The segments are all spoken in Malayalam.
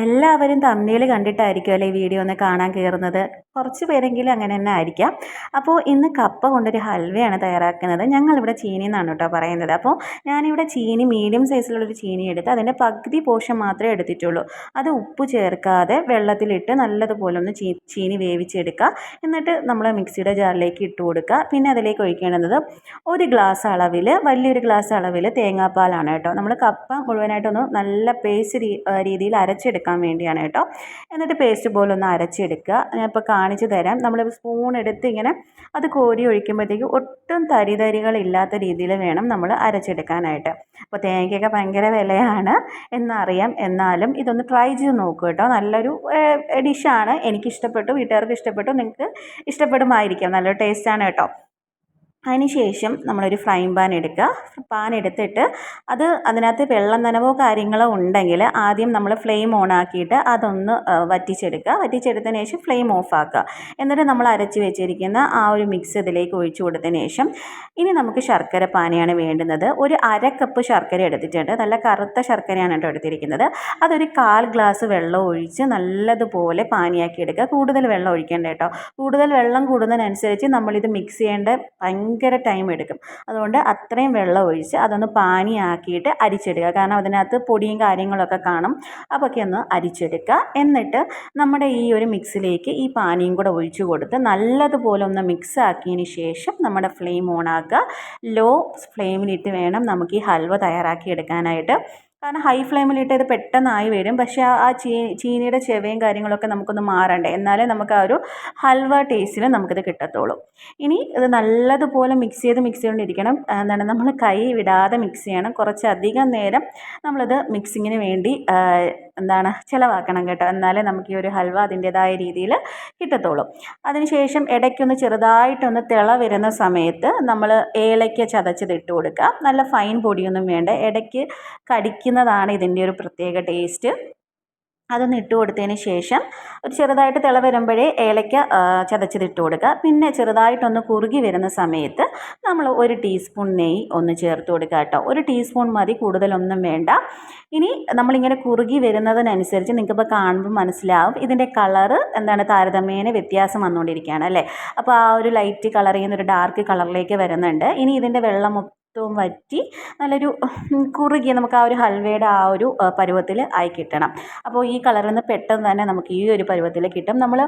എല്ലാവരും തമ്മിൽ കണ്ടിട്ടായിരിക്കും അല്ലേ ഈ വീഡിയോ ഒന്ന് കാണാൻ കയറുന്നത് കുറച്ച് പേരെങ്കിലും അങ്ങനെ തന്നെ ആയിരിക്കാം. അപ്പോൾ ഇന്ന് കപ്പ കൊണ്ടൊരു ഹൽവയാണ് തയ്യാറാക്കുന്നത്. ഞങ്ങളിവിടെ ചീനി എന്നാണ് കേട്ടോ പറയുന്നത്. അപ്പോൾ ഞാനിവിടെ ചീനി മീഡിയം സൈസിലുള്ളൊരു ചീനി എടുത്ത് അതിന്റെ പകുതി പോഷൻ മാത്രമേ എടുത്തിട്ടുള്ളൂ. അത് ഉപ്പ് ചേർക്കാതെ വെള്ളത്തിലിട്ട് നല്ലതുപോലെ ഒന്ന് ചീനി വേവിച്ചെടുക്കുക. എന്നിട്ട് നമ്മൾ മിക്സിയുടെ ജാറിലേക്ക് ഇട്ട് കൊടുക്കുക. പിന്നെ അതിലേക്ക് ഒഴിക്കേണ്ടത് ഒരു ഗ്ലാസ് അളവിൽ വലിയൊരു ഗ്ലാസ് അളവിൽ തേങ്ങാപ്പാലാണ് കേട്ടോ. നമ്മൾ കപ്പ മുഴുവനായിട്ടൊന്ന് നല്ല പേസ്റ്റ് രീതിയിൽ അരച്ചെടുക്കുക എടുക്കാൻ വേണ്ടിയാണ് കേട്ടോ. എന്നിട്ട് പേസ്റ്റ് പോലെ ഒന്ന് അരച്ചെടുക്കുക. ഞാൻ ഇപ്പോൾ കാണിച്ചു തരാം. നമ്മൾ സ്പൂൺ എടുത്ത് ഇങ്ങനെ അത് കോരി ഒഴിക്കുമ്പോഴത്തേക്ക് ഒട്ടും തരിതരികളില്ലാത്ത രീതിയിൽ വേണം നമ്മൾ അരച്ചെടുക്കാനായിട്ട്. അപ്പോൾ തേങ്ങയ്ക്കൊക്കെ ഭയങ്കര വിലയാണ്. എന്നറിയാം. എന്നാലും ഇതൊന്ന് ട്രൈ ചെയ്ത് നോക്കൂ കേട്ടോ. നല്ലൊരു ഡിഷാണ് എനിക്കിഷ്ടപ്പെട്ടു. വീട്ടുകാർക്ക് ഇഷ്ടപ്പെട്ടു. നിങ്ങൾക്ക് ഇഷ്ടപ്പെടുമായിരിക്കാം. നല്ലൊരു ടേസ്റ്റാണ് കേട്ടോ. അതിന് ശേഷം നമ്മളൊരു ഫ്രൈങ് പാൻ എടുക്കുക. പാൻ എടുത്തിട്ട് അത് അതിനകത്ത് വെള്ളം നനവോ കാര്യങ്ങളോ ഉണ്ടെങ്കിൽ ആദ്യം നമ്മൾ ഫ്ലെയിം ഓൺ ആക്കിയിട്ട് അതൊന്ന് വറ്റിച്ചെടുക്കുക. വറ്റിച്ചെടുത്തതിന് ശേഷം ഫ്ലെയിം ഓഫ് ആക്കുക. എന്നിട്ട് നമ്മൾ അരച്ച് വെച്ചിരിക്കുന്ന ആ ഒരു മിക്സ് ഇതിലേക്ക് ഒഴിച്ചു കൊടുത്തതിന് ശേഷം ഇനി നമുക്ക് ശർക്കര പാനയാണ് വേണ്ടുന്നത്. ഒരു അര കപ്പ് ശർക്കര എടുത്തിട്ടുണ്ട്. നല്ല കറുത്ത ശർക്കരയാണ് കേട്ടോ എടുത്തിരിക്കുന്നത്. അതൊരു കാൽ ഗ്ലാസ് വെള്ളം ഒഴിച്ച് നല്ലതുപോലെ പാനിയാക്കി എടുക്കുക. കൂടുതൽ വെള്ളം ഒഴിക്കേണ്ട കേട്ടോ. കൂടുതൽ വെള്ളം കൂടുന്നതിനനുസരിച്ച് നമ്മളിത് മിക്സ് ചെയ്യേണ്ട ഭയങ്കര ടൈം എടുക്കും. അതുകൊണ്ട് അത്രയും വെള്ളം ഒഴിച്ച് അതൊന്ന് പാനിയാക്കിയിട്ട് അരിച്ചെടുക്കുക. കാരണം അതിനകത്ത് പൊടിയും കാര്യങ്ങളൊക്കെ കാണും. അതൊക്കെ ഒന്ന് അരിച്ചെടുക്കുക. എന്നിട്ട് നമ്മുടെ ഈ ഒരു മിക്സിലേക്ക് ഈ പാനിയും കൂടെ ഒഴിച്ചു കൊടുത്ത് നല്ലതുപോലെ ഒന്ന് മിക്സ് ആക്കിയതിന് ശേഷം നമ്മുടെ ഫ്ലെയിം ഓണാക്കുക ലോ ഫ്ലെയിമിലിട്ട് വേണം നമുക്ക് ഈ ഹൽവ തയ്യാറാക്കി എടുക്കാനായിട്ട്. കാരണം ഹൈ ഫ്ലെയിമിലിട്ട് ഇത് പെട്ടെന്നായി വരും. പക്ഷേ ആ ചീ ചീനിയുടെ ചെവയും കാര്യങ്ങളൊക്കെ നമുക്കൊന്ന് മാറണ്ടേ? എന്നാലേ നമുക്ക് ആ ഒരു ഹൽവ ടേസ്റ്റിൽ നമുക്കിത് കിട്ടത്തുള്ളൂ. ഇനി ഇത് നല്ലതുപോലെ മിക്സ് ചെയ്ത് മിക്സ് ചെയ്തുകൊണ്ടിരിക്കണം. എന്താണ് നമ്മൾ കൈ വിടാതെ മിക്സ് ചെയ്യണം. കുറച്ചധികം നേരം നമ്മളിത് മിക്സിങ്ങിന് വേണ്ടി എന്താണ് ചിലവാക്കണം കേട്ടോ. എന്നാലേ നമുക്ക് ഈ ഒരു ഹൽവ അതിന്റേതായ രീതിയിൽ കിട്ടത്തുള്ളൂ. അതിനുശേഷം ഇടയ്ക്കൊന്ന് ചെറുതായിട്ടൊന്ന് തിള വരുന്ന സമയത്ത് നമ്മൾ ഏലയ്ക്ക ചതച്ചത് ഇട്ട് കൊടുക്കുക. നല്ല ഫൈൻ പൊടിയൊന്നും വേണ്ട. ഇടയ്ക്ക് കടിക്കുന്നതാണ് ഇതിന്റെ ഒരു പ്രത്യേക ടേസ്റ്റ്. അതൊന്ന് ഇട്ട് കൊടുത്തതിന് ശേഷം ഒരു ചെറുതായിട്ട് തിള വരുമ്പോഴേ ഏലയ്ക്ക ചതച്ചത് ഇട്ട് കൊടുക്കുക. പിന്നെ ചെറുതായിട്ടൊന്ന് കുറുകി വരുന്ന സമയത്ത് നമ്മൾ ഒരു ടീസ്പൂൺ നെയ്യ് ഒന്ന് ചേർത്ത് കൊടുക്കുക കേട്ടോ. ഒരു ടീസ്പൂൺ മതി കൂടുതലൊന്നും വേണ്ട. ഇനി നമ്മളിങ്ങനെ കുറുകി വരുന്നതിനനുസരിച്ച് നിങ്ങൾക്കിപ്പോൾ കാണുമ്പോൾ മനസ്സിലാവും ഇതിന്റെ കളറ് എന്താണ് താരതമ്യേന വ്യത്യാസം വന്നുകൊണ്ടിരിക്കുകയാണ് അല്ലേ? അപ്പോൾ ആ ഒരു ലൈറ്റ് കളറിൽ നിന്ന് ഒരു ഡാർക്ക് കളറിലേക്ക് വരുന്നുണ്ട്. ഇനി ഇതിന്റെ വെള്ളം മൊത്തവും വറ്റി നല്ലൊരു കുറുകിയ നമുക്ക് ആ ഒരു ഹൽവയുടെ ആ ഒരു പരുവത്തിൽ ആയി കിട്ടണം. അപ്പോൾ ഈ കളറിൽ നിന്ന് പെട്ടെന്ന് തന്നെ നമുക്ക് ഈ ഒരു പരുവത്തിൽ കിട്ടും. നമ്മൾ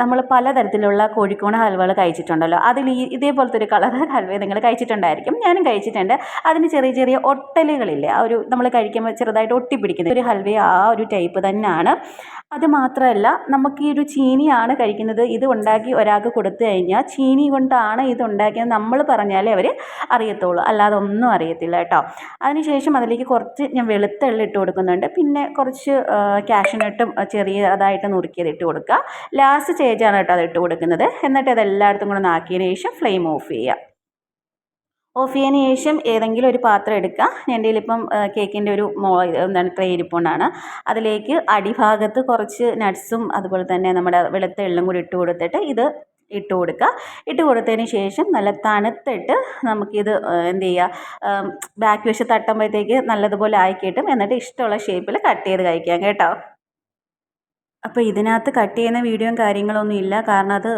നമ്മൾ പലതരത്തിലുള്ള കോഴിക്കോണ ഹൽവകൾ കഴിച്ചിട്ടുണ്ടല്ലോ. അതിൽ ഈ ഇതേപോലത്തെ ഒരു കളർ ഹൽവ നിങ്ങൾ കഴിച്ചിട്ടുണ്ടായിരിക്കും. ഞാനും കഴിച്ചിട്ടുണ്ട്. അതിന് ചെറിയ ചെറിയ ഒട്ടലുകളില്ലേ ആ ഒരു നമ്മൾ കഴിക്കുമ്പോൾ ചെറുതായിട്ട് ഒട്ടിപ്പിടിക്കുന്ന ഒരു ഹൽവ ആ ഒരു ടൈപ്പ് തന്നെയാണ്. അത് മാത്രമല്ല നമുക്ക് ഈ ഒരു ചീനിയാണ് കഴിക്കുന്നത്. ഇത് ഉണ്ടാക്കി ഒരാൾക്ക് കൊടുത്തു കഴിഞ്ഞാൽ ചീനി കൊണ്ടാണ് ഇത് ഉണ്ടാക്കിയത്. നമ്മൾ പറഞ്ഞാലേ അവർ അറിയത്തുള്ളൂ. അല്ലാതെ ഒന്നും അറിയത്തില്ല കേട്ടോ. അതിനുശേഷം അതിലേക്ക് കുറച്ച് ഞാൻ വെളുത്ത എള്ളി ഇട്ട് കൊടുക്കുന്നുണ്ട്. പിന്നെ കുറച്ച് ക്യാഷിനട്ടും ചെറിയതായിട്ട് നുറുക്കിയത് ഇട്ട് കൊടുക്കുക. ലാസ്റ്റ് സ്റ്റേജാണ് കേട്ടോ അത് ഇട്ട് കൊടുക്കുന്നത്. എന്നിട്ട് അതെല്ലായിടത്തും കൂടെ നാക്കിയതിന് ശേഷം ഫ്ലെയിം ഓഫ് ചെയ്യുക. ഓഫ് ചെയ്തതിന് ശേഷം ഏതെങ്കിലും ഒരു പാത്രം എടുക്കുക. എന്റെ ഇപ്പം കേക്കിന്റെ ഒരു മോ എന്താണ് ട്രേ ഇരിപ്പുണ്ടാണ്. അതിലേക്ക് അടിഭാഗത്ത് കുറച്ച് നട്ട്സും അതുപോലെ തന്നെ നമ്മുടെ വെളുത്ത എള്ളും കൂടി ഇട്ട് കൊടുത്തിട്ട് ഇത് ഇട്ട് കൊടുക്കുക. ഇട്ട് കൊടുത്തതിന് ശേഷം നല്ല തണുത്തിട്ട് നമുക്കിത് എന്ത് ചെയ്യുക? ബാക്ക് വശം തട്ടുമ്പോഴത്തേക്ക് നല്ലതുപോലെ ആയി കിട്ടും. എന്നിട്ട് ഇഷ്ടമുള്ള ഷേപ്പിൽ കട്ട് ചെയ്ത് കഴിക്കാം കേട്ടോ. അപ്പോൾ ഇതിനകത്ത് കട്ട് ചെയ്യുന്ന വീഡിയോയും കാര്യങ്ങളൊന്നും ഇല്ല. കാരണം അത്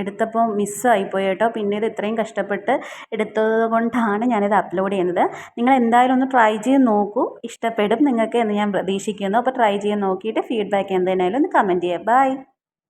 എടുത്തപ്പോൾ മിസ്സായിപ്പോയി കേട്ടോ. പിന്നെ ഇത് ഇത്രയും കഷ്ടപ്പെട്ട് എടുത്തത് കൊണ്ടാണ് ഞാനിത് അപ്ലോഡ് ചെയ്യുന്നത്. നിങ്ങൾ എന്തായാലും ഒന്ന് ട്രൈ ചെയ്ത് നോക്കൂ. ഇഷ്ടപ്പെടും നിങ്ങൾക്ക് എന്ന് ഞാൻ പ്രതീക്ഷിക്കുന്നു. അപ്പോൾ ട്രൈ ചെയ്ത് നോക്കിയിട്ട് ഫീഡ്ബാക്ക് എന്തായാലും ഒന്ന് കമന്റ് ചെയ്യാം ബൈ